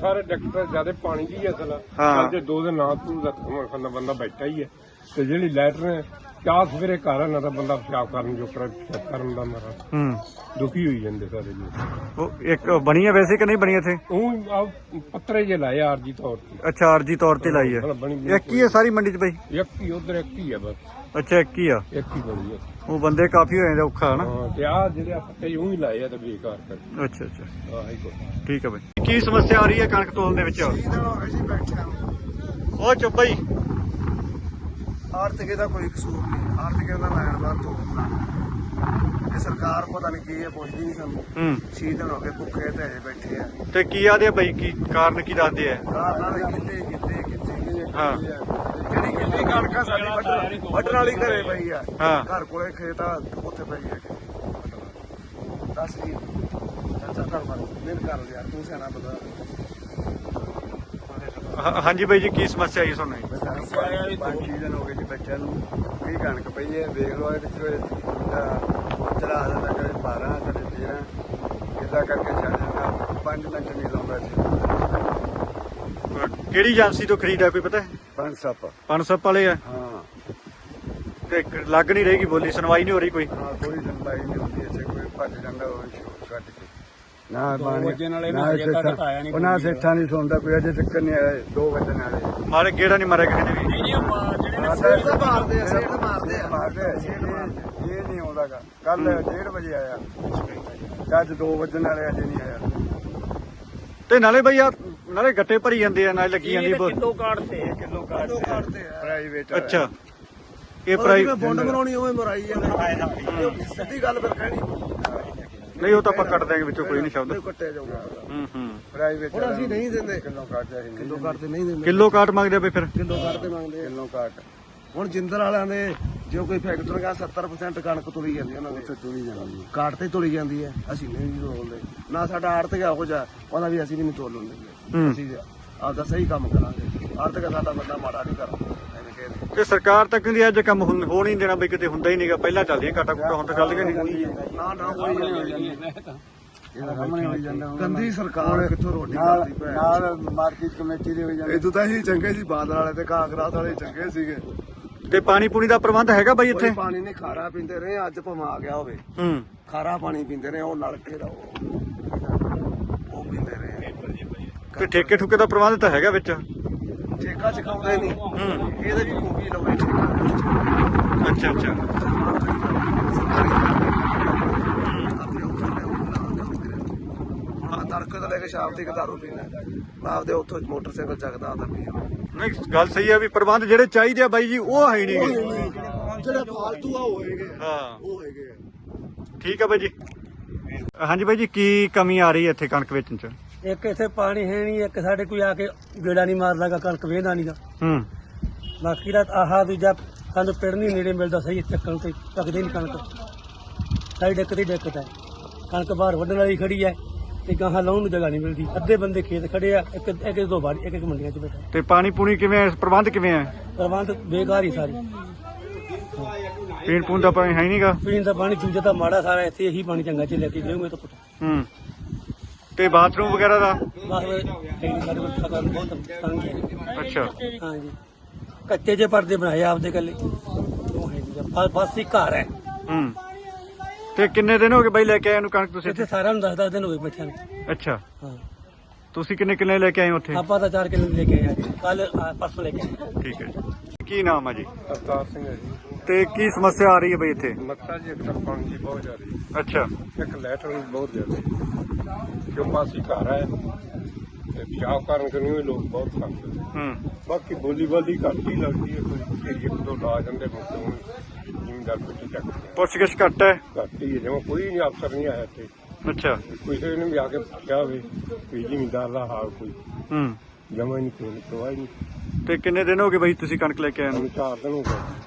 ਸਾਰੇ ਡਾਕਟਰ ਜ਼ਿਆਦਾ ਪਾਣੀ ਦੀ ਅਸਲ ਹਾਂ। ਚੱਲ ਜੇ ਦੋ ਦਿਨ ਨਾ ਤੂੰ ਰੱਖਣ ਬੰਦਾ ਬੈਠਾ ਹੀ ਹੈ ਤੇ ਜਿਹੜੀ ਲੈਟਰ ਹੈ ਚਾਹ ਸਵੇਰੇ ਘਰ ਆ ਨਾ ਤਾਂ ਬੰਦਾ ਪਿਸ਼ਾਬ ਕਰਨ ਜੋ ਕਰ ਕਰਨ ਦਾ ਮਾਰਾ। ਹੂੰ। ਦੁਖੀ ਹੋਈ ਜਾਂਦੇ ਸਾਰੇ ਜੀ। ਉਹ ਇੱਕ ਬਣੀ ਹੈ ਵੈਸੇ ਕਿ ਨਹੀਂ ਬਣੀ ਇੱਥੇ? ਉਹ ਆ ਪੱਤਰੇ ਜੇ ਲਾਏ ਆਰਜੀ ਤੌਰ ਤੇ। ਅੱਛਾ ਆਰਜੀ ਤੌਰ ਤੇ ਲਾਈ ਹੈ ਇੱਕ ਹੀ ਹੈ ਸਾਰੀ ਮੰਡੀ 'ਚ ਬਈ? ਇੱਕ ਹੀ ਉਧਰ ਇੱਕ ਹੀ ਹੈ ਬਸ। ਅੱਛਾ ਇੱਕ ਹੀ ਆ? ਇੱਕ ਹੀ ਬਣੀ ਹੈ ਉਹ ਬੰਦੇ ਕਾਫੀ ਹੋਏ ਨੇ ਔਖਾ ਹਨਾ? ਹਾਂ ਤੇ ਆ ਜਿਹੜੇ ਆ ਪੱਤੇ ਉਹ ਹੀ ਲਾਏ ਆ ਤੇ ਬੇਕਾਰ ਕਰ ਅੱਛਾ ਅੱਛਾ। ਆਹੀ ਕੁਛ। ਠੀਕ ਹੈ ਬਈ। ਕੀ ਸਮੱਸਿਆ ਆ ਰਹੀ ਹੈ ਕਣਕ ਤੋਲਣ ਦੇ ਵਿੱਚ? ਉਹ ਚੁੱਪ ਬਈ। ਆਰਥਿਕ ਦਾ ਕੋਈ ਕਸੂਰ ਨਹੀਂ। ਆਰਥਿਕ ਦਾ ਲੈਣ ਦਾ ਤੋਂ ਇਹ ਸਰਕਾਰ ਪਤਾ ਨਹੀਂ ਕੀ ਹੈ ਪੁੱਛਦੀ ਨਹੀਂ ਸਾਨੂੰ। ਹੂੰ। ਛੇ ਦਿਨ ਹੋ ਗਏ ਭੁੱਖੇ ਤੇ ਬੈਠੇ ਆ। ਤੇ ਕੀ ਆਦੇ ਆ ਬਈ? ਕੀ ਕਾਰਨ ਕੀ ਦੱਸਦੇ ਆ? ਕਾਰਨਾਂ ਦੇ ਕਿੱਥੇ ਕਿੱਥੇ ਕਿੱਥੇ ਹਾਂ। ਜਿਹੜੀ ਕਿੱਥੇ ਕਣਕਾਂ ਸਾਡੀ ਵੱਢਣ ਵੱਢਣ ਵਾਲੀ ਘਰੇ ਪਈ ਆ। ਹਾਂ। ਘਰ ਕੋਲੇ ਖੇਤ ਆ ਉੱਥੇ ਪਈ ਹੈ ਦੱਸ ਜੀ। ਚਾਚਾ ਮਾਰ ਮੇਰੇ ਕਰ ਲਿਆ ਤੂੰ ਸਿਆਣਾ ਬਤਾ ਹਾਂ- ਹਾਂਜੀ ਬਾਈ ਜੀ ਕੀ ਸਮੱਸਿਆ ਆਈ ਤੁਹਾਨੂੰ? ਪੰਜ ਛੇ ਦਿਨ ਹੋ ਗਏ ਜੀ ਬੱਚਿਆਂ ਨੂੰ ਵੀ ਕਣਕ ਪਈ ਹੈ ਵੇਖ ਲਓ ਇਹਦੇ ਵਿੱਚ ਚਲਾ ਦਿੰਦਾ ਕਦੇ 12 ਕਦੇ 13 ਇਦਾਂ ਕਰਕੇ ਛੱਡ ਜਾਂਦਾ 5 ਮਿੰਟ ਨਹੀਂ ਲਾਉਂਦਾ ਸੀ ਕਿਹੜੀ ਏਜੰਸੀ ਤੋਂ ਖਰੀਦਿਆ ਕੋਈ ਪਤਾ? ਹੈ ਪੰਜ ਸੱਪ ਪਨਸਪ ਵਾਲੇ ਆ? ਹਾਂ। ਤੇ ਕ- ਲੱਗ ਨਹੀਂ ਰਹੇਗੀ ਬੋਲੀ ਸੁਣਵਾਈ ਨਹੀਂ ਹੋ ਰਹੀ ਕੋਈ? ਹਾਂ ਕੋਈ ਸੁਣਵਾਈ ਨਹੀਂ ਹੁੰਦੀ ਇੱਥੇ ਕੋਈ ਭੱਜ ਜਾਂਦਾ ਉਹ ਕੱਟ ਕੇ। ਨਾ ਬਾਣੀ ਨਾ ਸੇਠਾਂ- ਉਹਨਾਂ ਸੇਠਾਂ ਨਹੀਂ ਸੁਣਦਾ ਕੋਈ ਅਜੇ ਤੱਕ ਨਹੀਂ ਆਇਆ 2 ਵਜੇ ਨਾਲੇ। ਮਾਰੇ ਗੇੜਾ ਨਹੀਂ ਮਾਰਿਆ ਕਿਸੇ ਨੇ ਵੀ। ਸੇਠ ਤਾਂ ਮਾਰਦੇ ਆ ਸੇਠ ਮਾਰਦੇ ਆ ਮਾਰਦੇ ਆ। ਇਹ ਨਹੀਂ ਆਉਂਦਾਗਾ। ਕੱਲ 1:30 ਵਜੇ ਆਇਆ। ਅੱਜ 2 ਵਜੇ ਨਾਲੇ ਅਜੇ ਨਹੀਂ ਆਇਆ। ਤੇ ਨਾਲੇ ਬਈ ਆ ਨਾਲੇ ਗੱਟੇ ਭਰੀ ਜਾਂਦੇ ਆ ਨਾਲੇ ਲੱਗੀ ਜਾਂਦੀ ਬੋ- ਕਿਲੋ ਕਾਟਦੇ ਆ ਕਿਲੋ ਕੱਢਦੇ ਆ। ਪ੍ਰਾਈਵੇਟ ਅੱਛਾ। ਇਹ ਪ੍ਰਾਈ ਬੁੰਡ ਬਣਾਉਣੀ ਉਵੇਂ ਮਰਾਈ ਜਾਂਦੇ ਸਿੱਧੀ ਗੱਲ ਫਿਰ ਕਹਿਣੀ। ਨਹੀਂ ਉਹ ਤਾਂ ਆਪਾਂ ਕੱਟ ਦਾਂਗੇ ਵਿੱਚੋਂ ਕੋਈ ਨਹੀਂ ਸ਼ਬਦ। ਨਹੀਂ ਕੱਟਿਆ ਜਾਊਗਾ। ਹੂੰ ਹੂੰ। ਪ੍ਰਾਈਵੇਟ ਹੁਣ ਅਸੀਂ ਨਹੀਂ ਦਿੰਦੇ। ਕਿਲੋ ਕੱਟ ਕਿਲੋ ਕੱਟ ਨਹੀਂ ਦਿੰਦੇ। ਕਿਲੋ ਕਾਟ ਮੰਗਦੇ ਆ ਬਈ ਫਿਰ। ਕਿਲੋ ਕੱਟ ਤੇ ਮੰਗਦੇ ਕਿਲੋ ਕੱਟ। ਹੁਣ ਜਿੰਦਰ ਵਾਲਿਆਂ ਦੇ ਜੋ ਕੋਈ ਫੈਕਟਰੀ ਦਾ 70% ਕਣਕ ਤੁਲੀ ਜਾਂਦੀ ਹੈ ਉਹਨਾਂ ਦੇ। ਤੁਲੀ ਜਾਂਦੀ ਹੈ। ਕਾਟ ਤੇ ਤੁਲੀ ਜਾਂਦੀ ਹੈ। ਅਸੀਂ ਨਹੀਂ ਜੀ ਤੋਲਦੇ। ਨਾ ਸਾਡਾ ਆੜਤਕ ਇਹੋ ਜਿਹਾ। ਉਹਦਾ ਵੀ ਅਸੀਂ ਵੀ ਨਹੀਂ ਤੋਲ ਲੈਂਦੇ ਹੂੰ। ਅਸੀਂ ਆਪਦਾ ਸਹੀ ਕੰਮ ਕਰਾਂਗੇ। ਆੜਤਕ ਸਾਡਾ ਬੰਦਾ ਮਾੜਾ ਨਹੀਂ ਕਰਦਾ। ਐਵੇਂ ਕਹਿੰਦੇ ਤੇ ਸਰਕਾਰ ਤਾਂ ਕਹਿੰਦੀ ਅੱਜ ਕੰਮ ਹੁਣ ਹੋ ਨਹੀਂ ਦੇਣਾ ਬਈ ਕਿਤੇ ਹੁੰਦਾ ਹੀ ਨਹੀਂਗਾ ਪਹਿਲਾਂ ਚੱਲਦੀਆਂ ਕਾਟਾ ਕੁੱਟਾ ਹੁਣ ਤਾਂ ਚੱਲਦੀਆਂ ਨਹੀਂ। ਨਾ ਨਾ ਹੋਈ ਜਾਂਦੀ ਇਹਦਾ ਸਾਹਮਣੇ ਹੋਈ ਜਾਂਦਾ ਗੰਦੀ ਸਰਕਾਰ ਕਿੱਥੋਂ ਰੋਟੀ ਖਾਂਦੀ ਪੈ ਨਾਲ ਮਾਰਕੀਟ ਕਮੇਟੀ ਦੇ ਹੋਈ ਜਾਂਦੇ। ਇਦੋਂ ਤਾਂ ਹੀ ਚੰਗੇ ਸੀ ਬਾਦਲ ਵਾਲੇ ਤੇ ਕਾਂਗਰਸ ਵਾਲੇ ਚੰਗੇ ਸੀਗੇ। ਤੇ ਪਾਣੀ ਪੂਣੀ ਦਾ ਪ੍ਰਬੰਧ ਹੈਗਾ ਬਈ ਇੱਥੇ? ਕੋਈ ਪਾਣੀ ਨਹੀਂ ਖਾਰਾ ਪੀਂਦੇ ਰਹੇ ਅੱਜ ਭਮਾ ਆ ਗਿਆ ਹੋਵੇ। ਹੂੰ। ਖਾਰਾ ਪਾਣੀ ਪੀਂਦੇ ਰਹੇ ਉਹ ਨਲਕੇ ਦਾ ਉਹ ਉਹ ਪੀਂਦੇ ਰਹੇ। ਤੇ ਠੇਕੇ ਠੁਕੇ ਦਾ ਪ੍ਰਬੰਧ ਤਾਂ ਹੈਗਾ ਵਿੱਚ। ਠੇਕਾ ਚਕਾਉਂਦੇ ਨਹੀਂ। ਹੂੰ। ਇਹਦੇ ਵੀ ਮੂਵੀ ਲਵੇ ਠੇਕਾ। ਅੱਛਾ ਅੱਛਾ। ਆਪਣੇ ਉੱਥੋਂ ਲਿਆਉਂਦਾ ਤੜਕੇ ਤੋਂ ਲੈ ਕੇ ਸ਼ਾਮ ਤੱਕ ਦਾਰੂ ਪੀਣਾ ਮੈਂ ਆਪਦੇ ਉੱਥੋਂ ਮੋਟਰਸਾਈਕਲ ਚੱਕਦਾ ਆਦਾ ਪੀਓ ਨਹੀਂ ਗੱਲ ਸਹੀ ਆ ਵੀ ਪ੍ਰਬੰਧ ਜਿਹੜੇ ਚਾਹੀਦੇ ਆ ਬਾਈ ਜੀ ਉਹ ਹੈ ਨਹੀਂਗੇ ਜਿਹੜੇ ਫਾਲਤੂ ਆ ਹੋਏਗੇ ਹਾਂ। ਉਹ ਹੈਗੇ ਠੀਕ ਆ ਬਾਈ ਜੀ। ਹਾਂਜੀ ਬਾਈ ਜੀ ਕੀ ਕਮੀ ਆ ਰਹੀ ਹੈ ਇੱਥੇ ਕਣਕ ਵੇਚਣ ਚ? ਇੱਕ ਇੱਥੇ ਪਾਣੀ ਹੈ ਨਹੀਂ ਇੱਕ ਸਾਡੇ ਕੋਈ ਆ ਕੇ ਗੇੜਾ ਨਹੀਂ ਮਾਰਦਾਗਾ ਕਣਕ ਵੇਹਦਾ ਨਹੀਂਗਾ ਹੂੰ। ਬਾਕੀ ਦਾ ਆਹ ਦੂਜਾ ਸਾਨੂੰ ਪਿੰਡ ਨਹੀਂ ਨੇੜੇ ਮਿਲਦਾ ਸਹੀ ਚੱਕਣ ਤੇ ਚੱਕਦੇ ਨਹੀਂ ਕਣਕ। ਸਾਡੀ ਦਿੱਕਤ ਹੀ ਦਿੱਕਤ ਹੈ। ਕਣਕ ਬਾਹਰ ਵੱਢਣ ਵਾਲੀ ਖੜੀ ਹੈ ਤੇ ਗਾਹਾਂ ਲਾਉਣ ਨੂੰ ਜਗ੍ਹਾ ਨਹੀਂ ਮਿਲਦੀ। ਅੱਧੇ ਬੰਦੇ ਖੇਤ ਖੜੇ ਆ ਇੱਕ ਇੱਕ ਦੋ ਬਾੜੀ ਇੱਕ ਇੱਕ ਮੰਡੀਆਂ 'ਚ ਬੈਠਾ ਤੇ ਪਾਣੀ ਪੂਣੀ ਕਿਵੇਂ ਹੈ? ਪ੍ਰਬੰਧ ਕਿਵੇਂ ਹੈ? ਪ੍ਰਬੰਧ ਬੇਕਾਰ ਹੀ ਸਾਰੇ। ਪੀਣ ਪੂਣ ਦਾ ਪਾਣੀ ਹੈ ਨਹੀਂਗਾ ਪੀਣ ਦਾ ਪਾਣੀ ਚੂਜਾ ਤਾਂ ਮਾੜਾ ਸਾਰਾ ਇੱਥੇ ਇਹੀ ਪਾਣੀ ਚੰਗਾ ਚ ਲੈ ਕੇ ਜਾਊਂਗੇ ਤਾਂ ਪੁੱਟ ਹੂੰ। ਤੇ ਬਾਥਰੂਮ ਵਗੈਰਾ ਦਾ? ਬਸ ਕਈ ਸਾਡੇ ਕੋਲ ਖਤਰ ਬਹੁਤ ਤੰਗ ਹੈ ਅੱਛਾ। ਹਾਂਜੀ ਕੱਚੇ ਜੇ ਪਰਦੇ ਬਣਾਏ ਆਪਦੇ ਕੱਲੇ ਉਹ ਹੈ ਜੀ ਬਸ ਬਸ ਹੀ ਘਰ ਹੈ। ਹੂੰ। ਤੇ ਕਿੰਨੇ ਦਿਨ ਹੋ ਗਏ ਬਾਈ ਲੈ ਕੇ ਆਏ ਇਹਨੂੰ ਕਣਕ ਤੁਸੀਂ ਇੱਥੇ ਸਾਰਿਆਂ ਨੂੰ 10-10 ਦਿਨ ਹੋ ਗਏ ਬੱਚਿਆਂ ਨੂੰ। ਅੱਛਾ। ਹਾਂ। ਤੁਸੀਂ ਕਿੰਨੇ ਕਿੰਨੇ ਲੈ ਕੇ ਆਏ ਹੋ ਉੱਥੇ? ਆਪਾਂ ਤਾਂ 4 ਕਿਲੋ ਲੈ ਕੇ ਆਏ ਕੱਲ ਪਰਸੋਂ ਲੈ ਕੇ ਆਏ। ਠੀਕ ਹੈ ਜੀ। ਕੀ ਨਾਮ ਆ ਜੀ? ਅਵਤਾਰ ਸਿੰਘ ਹੈ ਜੀ। ਤੇ ਕੀ ਸਮੱਸਿਆ ਆ ਰਹੀ ਹੈ ਬਈ ਇੱਥੇ? ਮੱਤਾ ਜੀ ਇੱਕ ਤਾਂ ਪਾਣੀ ਦੀ ਬਹੁਤ ਜ਼ਿਆਦਾ। ਅੱਛਾ। ਇੱਕ ਲੈਟਰ ਬਹੁਤ ਜ਼ਿਆਦਾ ਜੋ ਪਾਸੀ ਘਰ ਹੈ ਤੇ ਪਿਸ਼ਾਬ ਕਰਨ ਕਨੂੰ ਵੀ ਲੋਕ ਬਹੁਤ ਖਾਂਦੇ। ਹੂੰ। ਬਾਕੀ ਬੋਲੀ ਬਾਲੀ ਘੱਟ ਹੀ ਲੱਗਦੀ ਹੈ ਕੋਈ ਏਰੀਏ ਤੋਂ ਲਾ ਜਾਂਦੇ ਹੁਣ ਜ਼ਿਮੀਂਦਾਰ ਕੋਈ ਚੱਕ ਪੁੱਛਗਿੱਛ ਘੱਟ ਹੈ? ਘੱਟ ਹੀ ਹੈ ਜਿਵੇਂ ਕੋਈ ਨਹੀਂ ਅਫਸਰ ਨਹੀਂ ਆਇਆ ਇੱਥੇ। ਅੱਛਾ। ਕਿਸੇ ਨੇ ਵੀ ਆ ਕੇ ਪੁੱਛਿਆ ਹੋਵੇ ਵੀ ਜ਼ਿਮੀਂਦਾਰ ਦਾ ਹਾਲ ਕੋਈ। ਹੂੰ। ਜਮਾ ਨਹੀਂ ਕੋਈ ਨਹੀਂ ਪਰਵਾਹ ਹੀ ਨਹੀਂ। ਤੇ ਕਿੰਨੇ ਦਿਨ ਹੋ ਗਏ ਬਈ ਤੁਸੀਂ ਕਣਕ ਲੈ ਕੇ ਆਏ ਨੂੰ? ਚਾਰ ਦਿਨ ਹੋ ਗਏ।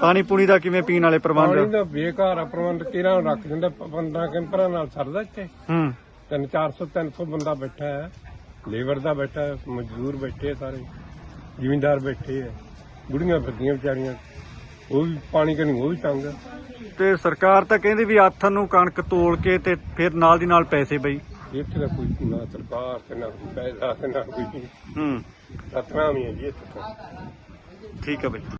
ਪਾਣੀ ਪੂਣੀ ਦਾ ਕਿਵੇਂ ਪੀਣ ਵਾਲੇ ਪਾਣੀ ਪ੍ਰਬੰਧ ਦਾ ਬੇਕਾਰ ਆ ਪ੍ਰਬੰਧ ਕਿਹੜਾ ਰੱਖ ਦਿੰਦਾ? 15 ਕੈਂਪਰਾਂ ਨਾਲ ਸਰਦਾ ਇੱਥੇ? ਹੂੰ। ਤਿੰਨ 400 300 ਬੰਦਾ ਬੈਠਾ ਹੈ। ਲੇਬਰ ਦਾ ਬੈਠਾ ਹੈ ਮਜ਼ਦੂਰ ਬੈਠੇ ਆ ਸਾਰੇ। ਜ਼ਿਮੀਂਦਾਰ ਬੈਠੇ ਆ। ਬੁੜੀਆਂ ਫਿਰਦੀਆਂ ਵਿਚਾਰੀਆਂ। ਉਹ ਵੀ ਪਾਣੀ ਕਨੀ ਉਹ ਵੀ ਤੰਗ ਆ। ਤੇ ਸਰਕਾਰ ਤਾਂ ਕਹਿੰਦੀ ਵੀ ਆਥਨ ਨੂੰ ਕਣਕ ਤੋਲ ਕੇ ਤੇ ਫਿਰ ਨਾਲ ਦੀ ਨਾਲ ਪੈਸੇ ਬਈ। ਇੱਥੇ ਤਾਂ ਕੋਈ ਨਾ ਸਰਕਾਰ ਤੇ ਨਾ ਕੋਈ ਪੈਸਾ ਤੇ ਨਾ ਕੋਈ ਹੂੰ। ਸਤਨਾਮ ਹੀ ਹੈ ਜੀ ਇੱਥੇ ਤਾਂ। ਠੀਕ ਹੈ ਬਾਈ।